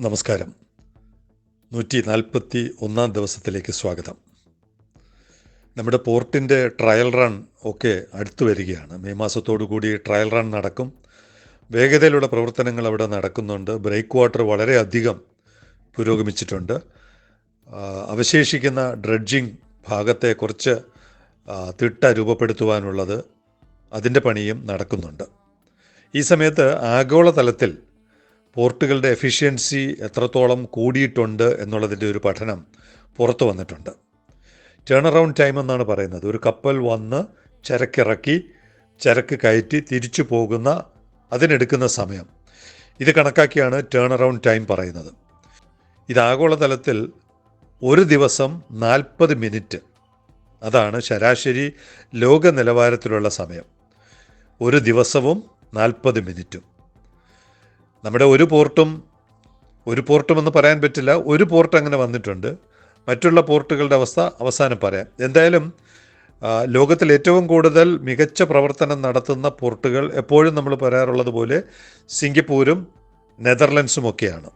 നമസ്കാരം. നൂറ്റി നാൽപ്പത്തി ഒന്നാം ദിവസത്തിലേക്ക് സ്വാഗതം. നമ്മുടെ പോർട്ടിന്റെ ട്രയൽ റൺ ഒക്കെ അടുത്തു വരികയാണ്. മെയ് മാസത്തോടു കൂടി ട്രയൽ റൺ നടക്കും. വേഗതയിലുള്ള പ്രവർത്തനങ്ങൾ അവിടെ നടക്കുന്നുണ്ട്. ബ്രേക്ക് വാട്ടർ വളരെയധികം പുരോഗമിച്ചിട്ടുണ്ട്. അവശേഷിക്കുന്ന ഡ്രഡ്ജിങ് ഭാഗത്തെ കുറച്ച് തിട്ട രൂപപ്പെടുത്തുവാനുള്ളത് അതിന്റെ പണിയും നടക്കുന്നുണ്ട്. ഈ സമയത്ത് ആഗോളതലത്തിൽ പോർട്ടുകളുടെ എഫിഷ്യൻസി എത്രത്തോളം കൂടിയിട്ടുണ്ട് എന്നുള്ളതിന്റെ ഒരു പഠനം പുറത്തു വന്നിട്ടുണ്ട്. ടേൺ അറൗണ്ട് ടൈം എന്നാണ് പറയുന്നത്. ഒരു കപ്പൽ വന്ന് ചരക്കിറക്കി ചരക്ക് കയറ്റി തിരിച്ചു പോകുന്ന അതിനെടുക്കുന്ന സമയം. ഇത് കണക്കാക്കിയാണ് ടേൺ അറൗണ്ട് ടൈം പറയുന്നത്. ഇത് ആഗോളതലത്തിൽ ഒരു ദിവസം നാൽപ്പത് മിനിറ്റ്. അതാണ് ശരാശരി ലോക നിലവാരത്തിലുള്ള സമയം. ഒരു ദിവസവും നാൽപ്പത് മിനിറ്റും. നമ്മുടെ ഒരു പോർട്ടും ഒരു പോർട്ടും എന്ന് പറയാൻ പറ്റില്ല ഒരു പോർട്ട് അങ്ങനെ വന്നിട്ടുണ്ട്. മറ്റുള്ള പോർട്ടുകളുടെ അവസ്ഥ അവസാനം പറയാം. എന്തായാലും ലോകത്തിൽ ഏറ്റവും കൂടുതൽ മികച്ച പ്രവർത്തനം നടത്തുന്ന പോർട്ടുകൾ എപ്പോഴും നമ്മൾ പറയാറുള്ളത് പോലെ സിംഗപ്പൂരും നെതർലൻഡ്സും ഒക്കെയാണ്.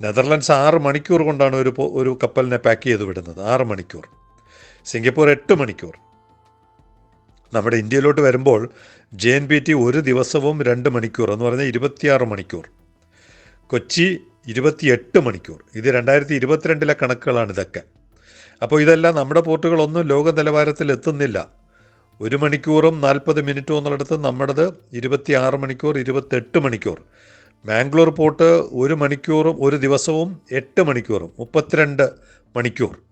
നെതർലൻഡ്സ് ആറ് മണിക്കൂർ കൊണ്ടാണ് ഒരു ഒരു കപ്പലിനെ പാക്ക് ചെയ്ത് വിടുന്നത്. ആറ് മണിക്കൂർ. സിംഗപ്പൂർ എട്ട് മണിക്കൂർ. നമ്മുടെ ഇന്ത്യയിലോട്ട് വരുമ്പോൾ ജെ എൻ പി ടി ഒരു ദിവസവും രണ്ട് മണിക്കൂർ എന്ന് പറഞ്ഞാൽ ഇരുപത്തിയാറ് മണിക്കൂർ. കൊച്ചി ഇരുപത്തിയെട്ട് മണിക്കൂർ. ഇത് രണ്ടായിരത്തി ഇരുപത്തിരണ്ടിലെ കണക്കുകളാണ് ഇതൊക്കെ. അപ്പോൾ ഇതെല്ലാം നമ്മുടെ പോർട്ടുകളൊന്നും ലോക നിലവാരത്തിൽ എത്തുന്നില്ല. ഒരു മണിക്കൂറും നാൽപ്പത് മിനിറ്റും എന്നുള്ളിടത്ത് നമ്മുടേത് ഇരുപത്തിയാറ് മണിക്കൂർ ഇരുപത്തെട്ട് മണിക്കൂർ. ബാംഗ്ലൂർ പോർട്ട് ഒരു മണിക്കൂറും ഒരു ദിവസവും എട്ട് മണിക്കൂറും മുപ്പത്തിരണ്ട് മണിക്കൂർ.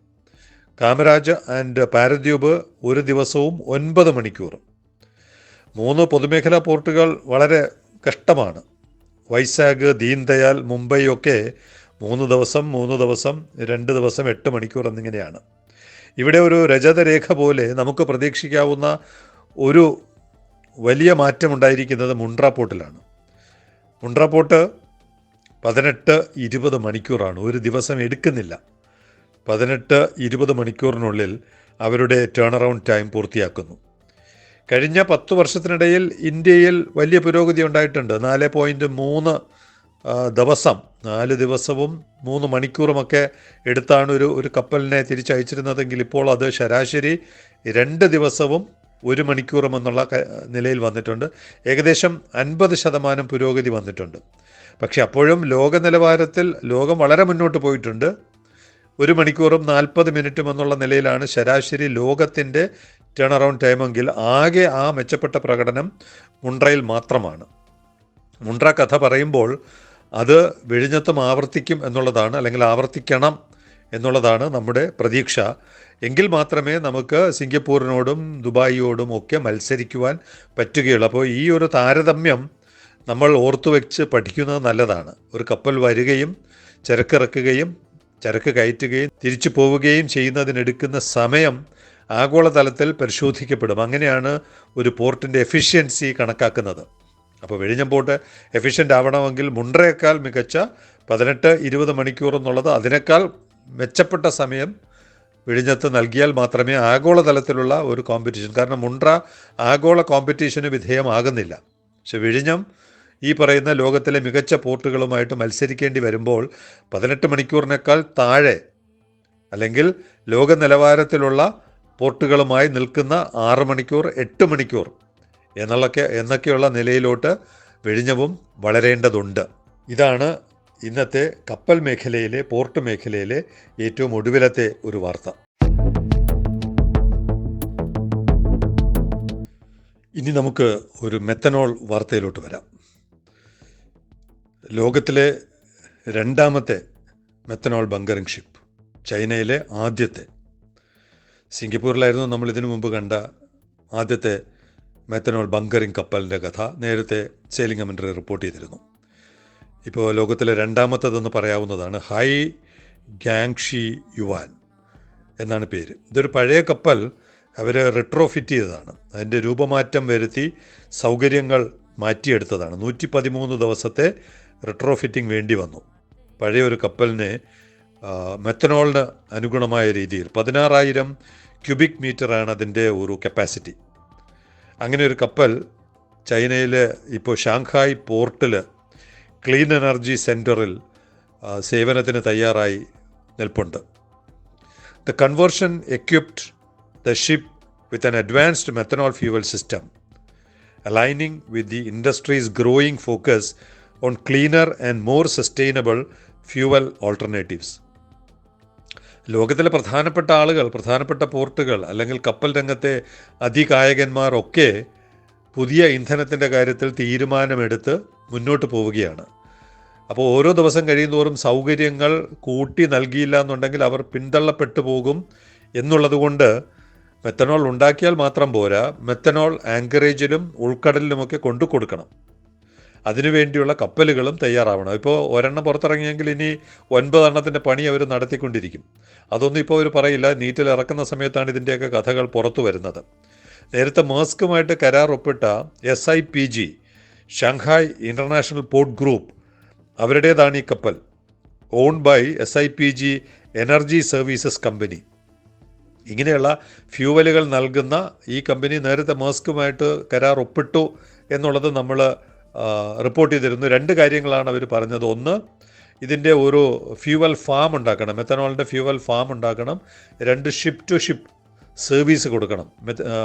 കാമരാജ് ആൻഡ് പാരദ്വീപ് ഒരു ദിവസവും ഒൻപത് മണിക്കൂർ. മൂന്ന് പൊതുമേഖലാ പോർട്ടുകൾ വളരെ കഷ്ടമാണ്. വൈസാഗ് ദീൻദയാൽ മുംബൈ ഒക്കെ മൂന്ന് ദിവസം മൂന്ന് ദിവസം രണ്ട് ദിവസം എട്ട് മണിക്കൂർ എന്നിങ്ങനെയാണ്. ഇവിടെ ഒരു രജതരേഖ പോലെ നമുക്ക് പ്രതീക്ഷിക്കാവുന്ന ഒരു വലിയ മാറ്റം ഉണ്ടായിരിക്കുന്നത് മുണ്ട്ര പോർട്ടിലാണ്. മുണ്ട്ര പോർട്ട് പതിനെട്ട് ഇരുപത് മണിക്കൂറാണ്. ഒരു ദിവസം എടുക്കുന്നില്ല. പതിനെട്ട് ഇരുപത് മണിക്കൂറിനുള്ളിൽ അവരുടെ ടേൺ അറൗണ്ട് ടൈം പൂർത്തിയാക്കുന്നു. കഴിഞ്ഞ പത്ത് വർഷത്തിനിടയിൽ ഇന്ത്യയിൽ വലിയ പുരോഗതി ഉണ്ടായിട്ടുണ്ട്. നാല് പോയിന്റ് മൂന്ന് ദിവസം നാല് ദിവസവും മൂന്ന് മണിക്കൂറുമൊക്കെ എടുത്താണ് ഒരു ഒരു കപ്പലിനെ തിരിച്ചയച്ചിരുന്നതെങ്കിൽ ഇപ്പോൾ അത് ശരാശരി രണ്ട് ദിവസവും ഒരു മണിക്കൂറും എന്നുള്ള നിലയിൽ വന്നിട്ടുണ്ട്. ഏകദേശം അൻപത് ശതമാനം പുരോഗതി വന്നിട്ടുണ്ട്. പക്ഷെ അപ്പോഴും ലോക നിലവാരത്തിൽ ലോകം വളരെ മുന്നോട്ട് പോയിട്ടുണ്ട്. ഒരു മണിക്കൂറും നാൽപ്പത് മിനിറ്റും എന്നുള്ള നിലയിലാണ് ശരാശരി ലോകത്തിന്റെ ടേൺ അറൗണ്ട് ടൈമെങ്കിൽ ആകെ ആ മെച്ചപ്പെട്ട പ്രകടനം മുണ്ട്രയിൽ മാത്രമാണ്. മുണ്ട്ര കഥ പറയുമ്പോൾ അത് വിഴിഞ്ഞത്തും ആവർത്തിക്കും എന്നുള്ളതാണ് അല്ലെങ്കിൽ ആവർത്തിക്കണം എന്നുള്ളതാണ് നമ്മുടെ പ്രതീക്ഷ. എങ്കിൽ മാത്രമേ നമുക്ക് സിംഗപ്പൂരിനോടും ദുബായിയോടും ഒക്കെ മത്സരിക്കുവാൻ പറ്റുകയുള്ളൂ. അപ്പോൾ ഈ ഒരു താരതമ്യം നമ്മൾ ഓർത്തു വെച്ച് പഠിക്കുന്നത് നല്ലതാണ്. ഒരു കപ്പൽ വരികയും ചരക്കിറക്കുകയും ചരക്ക് കയറ്റുകയും തിരിച്ചു പോവുകയും ചെയ്യുന്നതിനെടുക്കുന്ന സമയം ആഗോളതലത്തിൽ പരിശോധിക്കപ്പെടും. അങ്ങനെയാണ് ഒരു പോർട്ടിന്റെ എഫിഷ്യൻസി കണക്കാക്കുന്നത്. അപ്പോൾ വെഴിഞ്ഞം പോർട്ട് എഫിഷ്യന്റ് ആവണമെങ്കിൽ മുണ്ട്രയേക്കാൾ മികച്ച പതിനെട്ട് ഇരുപത് മണിക്കൂർ എന്നുള്ളത് അതിനേക്കാൾ മെച്ചപ്പെട്ട സമയം വിഴിഞ്ഞത്ത് നൽകിയാൽ മാത്രമേ ആഗോളതലത്തിലുള്ള ഒരു കോമ്പറ്റീഷൻ കാരണം മുണ്ട്ര ആഗോള കോമ്പറ്റീഷന് വിധേയമാകുന്നില്ല. പക്ഷെ വിഴിഞ്ഞം ഈ പറയുന്ന ലോകത്തിലെ മികച്ച പോർട്ടുകളുമായിട്ട് മത്സരിക്കേണ്ടി വരുമ്പോൾ പതിനെട്ട് മണിക്കൂറിനേക്കാൾ താഴെ അല്ലെങ്കിൽ ലോക നിലവാരത്തിലുള്ള പോർട്ടുകളുമായി നിൽക്കുന്ന ആറ് മണിക്കൂർ എട്ട് മണിക്കൂർ എന്നുള്ളൊക്കെ എന്നൊക്കെയുള്ള നിലയിലോട്ട് വിഴിഞ്ഞവും വളരേണ്ടതുണ്ട്. ഇതാണ് ഇന്നത്തെ കപ്പൽ മേഖലയിലെ പോർട്ട് മേഖലയിലെ ഏറ്റവും ഒടുവിലത്തെ ഒരു വാർത്ത. ഇനി നമുക്ക് ഒരു മെത്തനോൾ വാർത്തയിലോട്ട് വരാം. ലോകത്തിലെ രണ്ടാമത്തെ മെത്തനോൾ ബങ്കറിംഗ് ഷിപ്പ് ചൈനയിലെ ആദ്യത്തെ. സിംഗപ്പൂരിലായിരുന്നു നമ്മൾ ഇതിനു മുമ്പ് കണ്ട ആദ്യത്തെ മെത്തനോൾ ബങ്കറിംഗ് കപ്പലിന്റെ കഥ. നേരത്തെ സെയിലിംഗ് കമന്ററി റിപ്പോർട്ട് ചെയ്തിരുന്നു. ഇപ്പോൾ ലോകത്തിലെ രണ്ടാമത്തതെന്ന് പറയാവുന്നതാണ് ഹൈ ഗാങ്ഷി യുവാൻ എന്നാണ് പേര്. ഇതൊരു പഴയ കപ്പൽ. അവർ റിട്രോഫിറ്റ് ചെയ്തതാണ്. അതിന്റെ രൂപമാറ്റം വരുത്തി സൗകര്യങ്ങൾ മാറ്റിയെടുത്തതാണ്. നൂറ്റി പതിമൂന്ന് ദിവസത്തെ റിട്രോഫിറ്റിംഗ് വേണ്ടി വന്നു. പഴയ ഒരു കപ്പലിനെ മെത്തനോളിന് അനുഗുണമായ രീതിയിൽ പതിനാറായിരം ക്യൂബിക് മീറ്ററാണ് അതിന്റെ ഒരു കപ്പാസിറ്റി അങ്ങനെ ഒരു കപ്പൽ ചൈനയിലെ ഇപ്പോൾ ഷാങ്ഹായ് പോർട്ടിൽ ക്ലീൻ എനർജി സെന്ററിൽ സേവനത്തിന് തയ്യാറായി നിൽപ്പുണ്ട്. The conversion equipped the ship with an advanced methanol fuel system aligning with the industry's growing focus on cleaner and more sustainable fuel alternatives. ലോകത്തിലെ പ്രധാനപ്പെട്ട ആളുകൾ പ്രധാനപ്പെട്ട പോർട്ടുകൾ അല്ലെങ്കിൽ കപ്പൽ രംഗത്തെ അതികായകന്മാർ ഒക്കെ പുതിയ ഇന്ധനത്തിന്റെ കാര്യത്തിൽ തീരുമാനമെടുത്ത് മുന്നോട്ട് പോവുകയാണ് അപ്പോൾ ഓരോ ദിവസം കഴിയുന്തോറും സൗകര്യങ്ങൾ കൂട്ടി നൽകിയില്ല എന്നുണ്ടെങ്കിൽ അവർ പിന്തള്ളപ്പെട്ടു പോകും എന്നുള്ളതുകൊണ്ട് മെത്തനോൾ ഉണ്ടാക്കിയാൽ മാത്രം പോരാ മെത്തനോൾ ആങ്കറേജിലും ഉൾക്കടലിലുമൊക്കെ കൊണ്ടു കൊടുക്കണം അതിനുവേണ്ടിയുള്ള കപ്പലുകളും തയ്യാറാവണം. ഇപ്പോൾ ഒരെണ്ണം പുറത്തിറങ്ങിയെങ്കിൽ ഇനി ഒൻപതെണ്ണത്തിന്റെ പണി അവർ നടത്തിക്കൊണ്ടിരിക്കും. അതൊന്നും ഇപ്പോൾ അവർ പറയില്ല. നീറ്റിൽ ഇറക്കുന്ന സമയത്താണ് ഇതിന്റെയൊക്കെ കഥകൾ പുറത്തു വരുന്നത്. നേരത്തെ മാസ്കുമായിട്ട് കരാർ ഒപ്പിട്ട S I P G Shanghai international port group അവരുടേതാണ് ഈ കപ്പൽ. Own by S I P G energy services company ഇങ്ങനെയുള്ള ഫ്യൂവലുകൾ നൽകുന്ന ഈ കമ്പനി നേരത്തെ മാസ്കുമായിട്ട് കരാർ ഒപ്പിട്ടു എന്നുള്ളത് നമ്മൾ റിപ്പോർട്ട് ചെയ്തിരുന്നു. രണ്ട് കാര്യങ്ങളാണ് അവർ പറഞ്ഞത്. ഒന്ന് ഇതിന്റെ ഒരു ഫ്യൂവൽ ഫാം ഉണ്ടാക്കണം. മെത്തനോളിന്റെ ഫ്യൂവൽ ഫാം ഉണ്ടാക്കണം. രണ്ട് ഷിപ്പ് ടു ഷിപ്പ് സർവീസ് കൊടുക്കണം.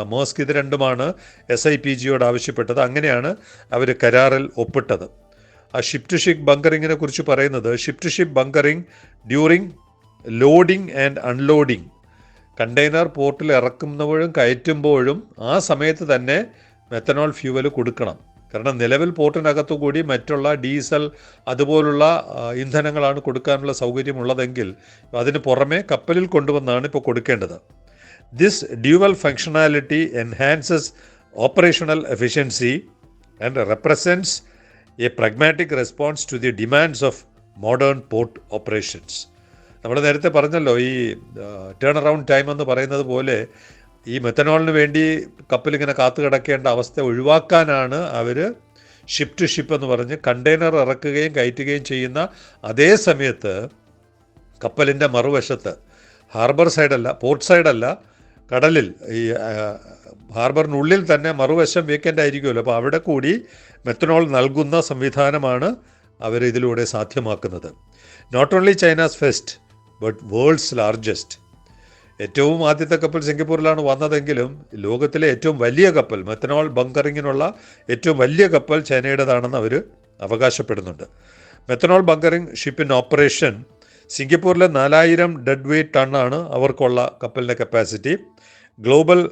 മോസ്ക് ഇത് രണ്ടുമാണ് എസ് ഐ പി ജിയോട് ആവശ്യപ്പെട്ടത്. അങ്ങനെയാണ് അവർ കരാറിൽ ഒപ്പിട്ടത്. ആ ഷിപ്പ് ടു ഷിപ്പ് ബങ്കറിങ്ങിനെ കുറിച്ച് പറയുന്നത് ship to ship bunkering during loading and unloading container പോർട്ടിൽ ഇറക്കുന്നവഴും കയറ്റുമ്പോഴും ആ സമയത്ത് തന്നെ മെത്തനോൾ ഫ്യൂവൽ കൊടുക്കണം. കാരണം നിലവിൽ പോർട്ടിനകത്തു കൂടി മറ്റുള്ള ഡീസൽ അതുപോലുള്ള ഇന്ധനങ്ങളാണ് കൊടുക്കാനുള്ള സൗകര്യമുള്ളതെങ്കിൽ അതിന് പുറമെ കപ്പലിൽ കൊണ്ടുവന്നാണ് ഇപ്പോൾ കൊടുക്കേണ്ടത്. This dual functionality enhances operational efficiency and represents a pragmatic response to the demands of modern port operations നമ്മൾ നേരത്തെ പറഞ്ഞല്ലോ ഈ ടേൺ അറൗണ്ട് ടൈം എന്ന് പറയുന്നത് പോലെ ഈ മെത്തനോളിന് വേണ്ടി കപ്പലിങ്ങനെ കാത്തു കിടക്കേണ്ട അവസ്ഥ ഒഴിവാക്കാനാണ് അവർ ഷിപ്പ് ടു ഷിപ്പ് എന്ന് പറഞ്ഞ് കണ്ടെയ്നർ ഇറക്കുകയും കയറ്റുകയും ചെയ്യുന്ന അതേ സമയത്ത് കപ്പലിന്റെ മറുവശത്ത് ഹാർബർ സൈഡല്ല പോർട്ട് സൈഡല്ല കടലിൽ ഈ ഹാർബറിനുള്ളിൽ തന്നെ മറുവശം വേക്കന്റ് ആയിരിക്കുമല്ലോ. അപ്പോൾ അവിടെ കൂടി മെത്തനോൾ നൽകുന്ന സംവിധാനമാണ് അവർ ഇതിലൂടെ സാധ്യമാക്കുന്നത്. Not only China's first but world's largest ഏറ്റവും ആദ്യത്തെ കപ്പൽ സിംഗപ്പൂരിലാണ് വന്നതെങ്കിലും ലോകത്തിലെ ഏറ്റവും വലിയ കപ്പൽ മെത്തനോൾ ബങ്കറിങ്ങിനുള്ള ഏറ്റവും വലിയ കപ്പൽ ചൈനയുടേതാണെന്ന് അവർ അവകാശപ്പെടുന്നുണ്ട്. Methanol bunkering ship in operation സിംഗപ്പൂരിലെ നാലായിരം ഡെഡ് വെയ്റ്റ് ടണ്ണാണ് അവർക്കുള്ള കപ്പലിന്റെ കപ്പാസിറ്റി. ഗ്ലോബൽ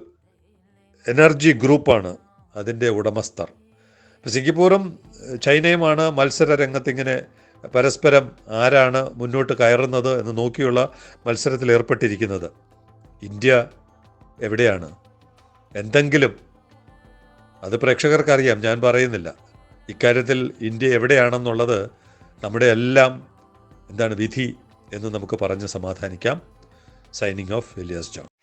എനർജി ഗ്രൂപ്പാണ് അതിന്റെ ഉടമസ്ഥർ. ഇപ്പോൾ സിംഗപ്പൂറും ചൈനയുമാണ് മത്സര രംഗത്തിങ്ങനെ പരസ്പരം ആരാണ് മുന്നോട്ട് കയറുന്നത് എന്ന് നോക്കിയുള്ള മത്സരത്തിൽ ഏർപ്പെട്ടിരിക്കുന്നത് ഇന്ത്യ എവിടെയാണ്? എന്തെങ്കിലും അത് പ്രേക്ഷകർക്കറിയാം ഞാൻ പറയുന്നില്ല. ഇക്കാര്യത്തിൽ ഇന്ത്യ എവിടെയാണെന്നുള്ളത് നമ്മുടെ എല്ലാം എന്താണ് വിധി എന്ന് നമുക്ക് പറഞ്ഞ് സമാധാനിക്കാം. സൈനിങ് ഓഫ് വില്യസ് ജോൺ